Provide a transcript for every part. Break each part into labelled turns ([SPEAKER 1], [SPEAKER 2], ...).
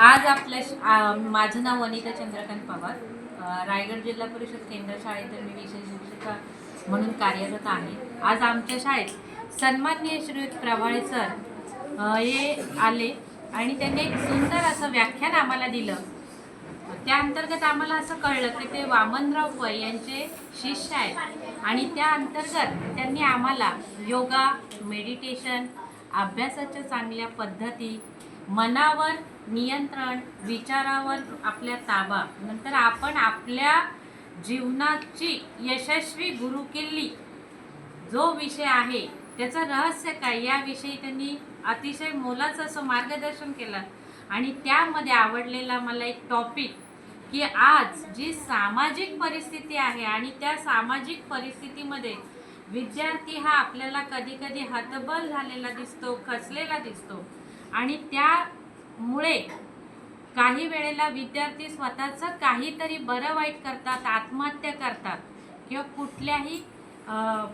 [SPEAKER 1] आज आपल्या श- माझं नाव वनिता चंद्रकांत पवार. रायगड जिल्हा परिषद केंद्र शाळेत मी विशेष शिक्षिका म्हणून कार्यरत आहे. आज आमच्या शाळेत सन्माननीय श्रीयुत प्रभाळे सर हे आले आणि त्यांनी एक सुंदर असं व्याख्यान आम्हाला दिलं. त्या अंतर्गत आम्हाला असं कळलं की ते वामनराव पै यांचे शिष्य आहेत आणि त्या अंतर्गत त्यांनी आम्हाला योगा मेडिटेशन अभ्यासाच्या चांगल्या पद्धती मनावर नियंत्रण विचारावर आपल्या ताबा. नंतर आपण आपल्या जीवनाची यशस्वी गुरुकिल्ली जो विषय आहे त्याचं रहस्य काय? याविषयी त्यांनी अतिशय मोलाचं असं मार्गदर्शन केलं. आणि त्यामध्ये आवडलेला मला एक टॉपिक की आज जी सामाजिक परिस्थिती आहे आणि त्या सामाजिक परिस्थितीमध्ये विद्यार्थी हा आपल्याला कधी कधी हतबल झालेला दिसतो खचलेला दिसतो. आणि त्यामुळे काही वेळेला विद्यार्थी स्वतःचं काहीतरी बरं वाईट करतात आत्महत्या करतात किंवा कुठल्याही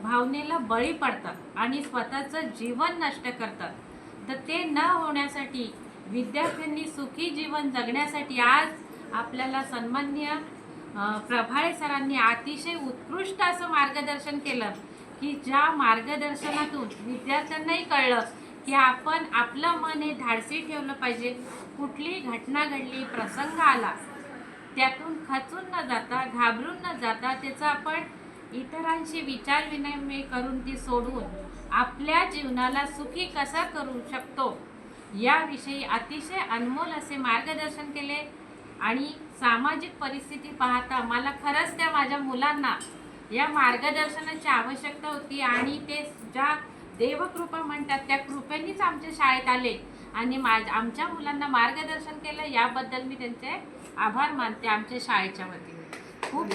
[SPEAKER 1] भावनेला बळी पडतात आणि स्वतःचं जीवन नष्ट करतात. तर ते न होण्यासाठी विद्यार्थ्यांनी सुखी जीवन जगण्यासाठी आज आपल्याला सन्माननीय प्रभाळे सरांनी अतिशय उत्कृष्ट असं मार्गदर्शन केलं की ज्या मार्गदर्शनातून विद्यार्थ्यांनाही कळलं की आपण आपलं मन हे धाडसी ठेवलं पाहिजे. कुठली घटना घडली प्रसंग आला त्यातून खचून न जाता घाबरून न जाता त्याचा आपण इतरांशी विचार विनिमय करून ती सोडून आपल्या जीवनाला सुखी कसा करू शकतो? याविषयी अतिशय अनमोल असे मार्गदर्शन केले आणि सामाजिक परिस्थिती पाहता मला खरंच त्या माझ्या मुलांना या मार्गदर्शनाची आवश्यकता होती आणि ते ज्या देवकृपा म्हणतात. त्या कृपेनेच आमच्या शाळेत आले. आणि माझ्या आमच्या मुलांना मार्गदर्शन केलं. याबद्दल मी त्यांचे आभार मानते आमच्या शाळेच्या वतीने. खूप